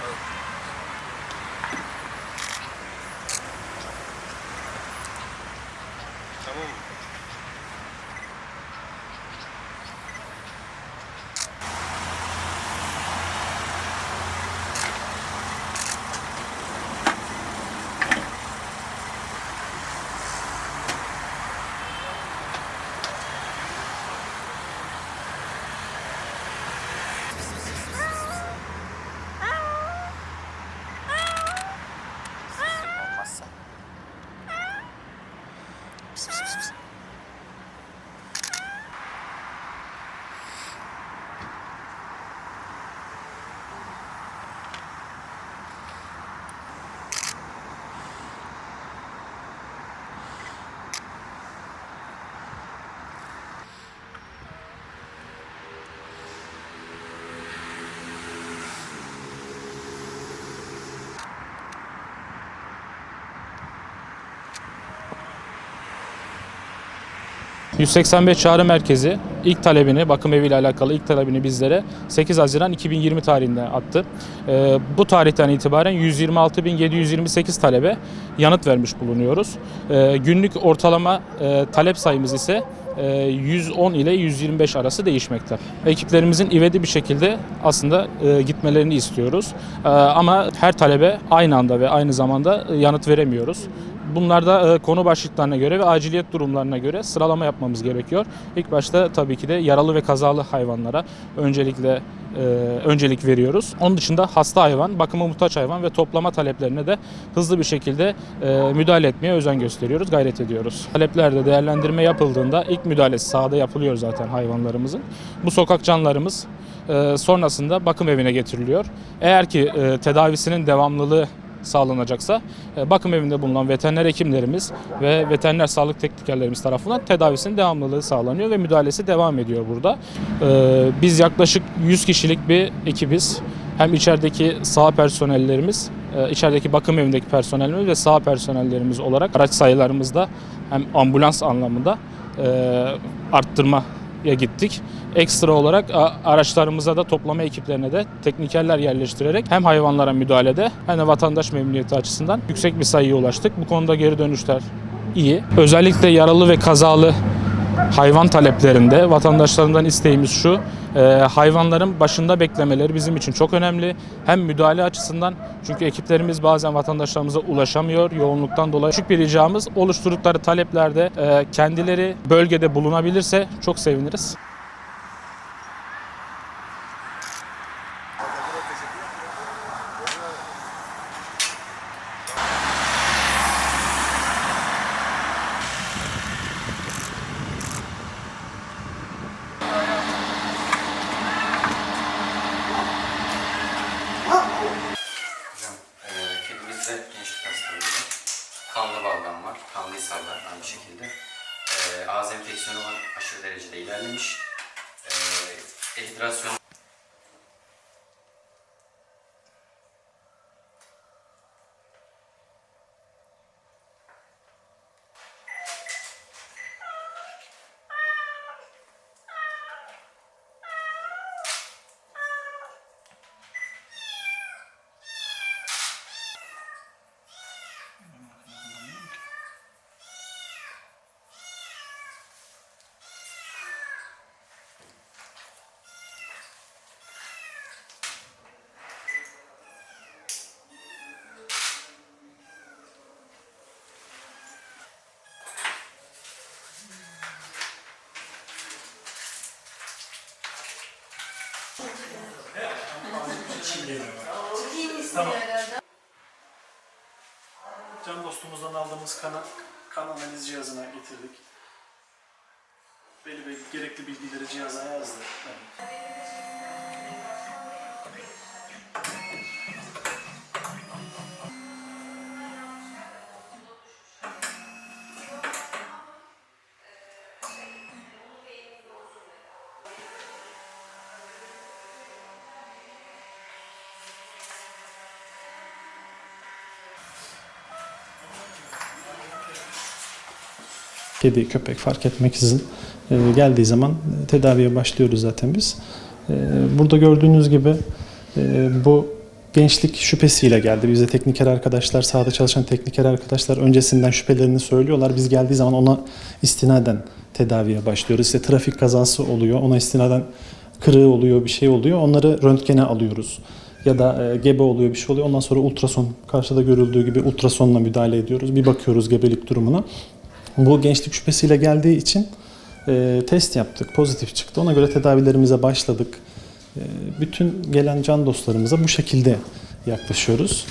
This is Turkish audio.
Дякую. 185 çağrı merkezi ilk talebini, bakım eviyle alakalı ilk talebini bizlere 8 Haziran 2020 tarihinde attı. Ee, bu tarihten itibaren 126.728 talebe yanıt vermiş bulunuyoruz. Ee, günlük ortalama e, talep sayımız ise e, 110 ile 125 arası değişmekte. Ekiplerimizin ivedi bir şekilde aslında e, gitmelerini istiyoruz. E, ama her talebe aynı anda ve aynı zamanda e, yanıt veremiyoruz. Bunlarda e, konu başlıklarına göre ve aciliyet durumlarına göre sıralama yapmamız gerekiyor. İlk başta tabii ki de yaralı ve kazalı hayvanlara öncelikle e, öncelik veriyoruz. Onun dışında hasta hayvan, bakıma muhtaç hayvan ve toplama taleplerine de hızlı bir şekilde e, müdahale etmeye özen gösteriyoruz, gayret ediyoruz. Taleplerde değerlendirme yapıldığında ilk müdahalesi sahada yapılıyor zaten hayvanlarımızın. Bu sokak canlılarımız e, sonrasında bakım evine getiriliyor. Eğer ki tedavisinin devamlılığı sağlanacaksa e, bakım evinde bulunan veteriner hekimlerimiz ve veteriner sağlık teknikerlerimiz tarafından tedavisinin devamlılığı sağlanıyor ve müdahalesi devam ediyor burada. E, Biz yaklaşık 100 kişilik bir ekibiz. Hem içerideki sağ personellerimiz, e, içerideki bakım evindeki personelimiz ve sağ personellerimiz olarak araç sayılarımızda hem ambulans anlamında e, arttırmaya gittik. Ekstra olarak araçlarımıza da toplama ekiplerine de teknikerler yerleştirerek hem hayvanlara müdahalede hem de vatandaş memnuniyeti açısından yüksek bir sayıya ulaştık. Bu konuda geri dönüşler iyi. Özellikle yaralı ve kazalı hayvan taleplerinde vatandaşlarından isteğimiz şu. e, hayvanların başında beklemeleri bizim için çok önemli. Hem müdahale açısından çünkü ekiplerimiz bazen vatandaşlarımıza ulaşamıyor yoğunluktan dolayı. Küçük bir ricamız oluşturdukları taleplerde e, kendileri bölgede bulunabilirse çok seviniriz. İshal aynı şekilde. E, ağız enfeksiyonu var, aşırı derecede ilerlemiş. E, Can dostumuzdan aldığımız kana, kan analiz cihazına getirdik. Veli Bey gerekli bilgileri cihaza yazdı. Kedi, köpek fark etmeksizin e, geldiği zaman tedaviye başlıyoruz zaten biz. E, Burada gördüğünüz gibi e, bu gençlik şüphesiyle geldi. Bize tekniker arkadaşlar, sahada çalışan tekniker arkadaşlar öncesinden şüphelerini söylüyorlar. Biz geldiği zaman ona istinaden tedaviye başlıyoruz. İşte trafik kazası oluyor, ona istinaden kırığı oluyor, bir şey oluyor. Onları röntgene alıyoruz. Ya da gebe oluyor, bir şey oluyor. Ondan sonra ultrason, karşıda görüldüğü gibi ultrasonla müdahale ediyoruz. Bir bakıyoruz gebelik durumuna. Bu gençlik şüphesiyle geldiği için e, test yaptık, pozitif çıktı. Ona göre tedavilerimize başladık. E, bütün gelen can dostlarımıza bu şekilde yaklaşıyoruz.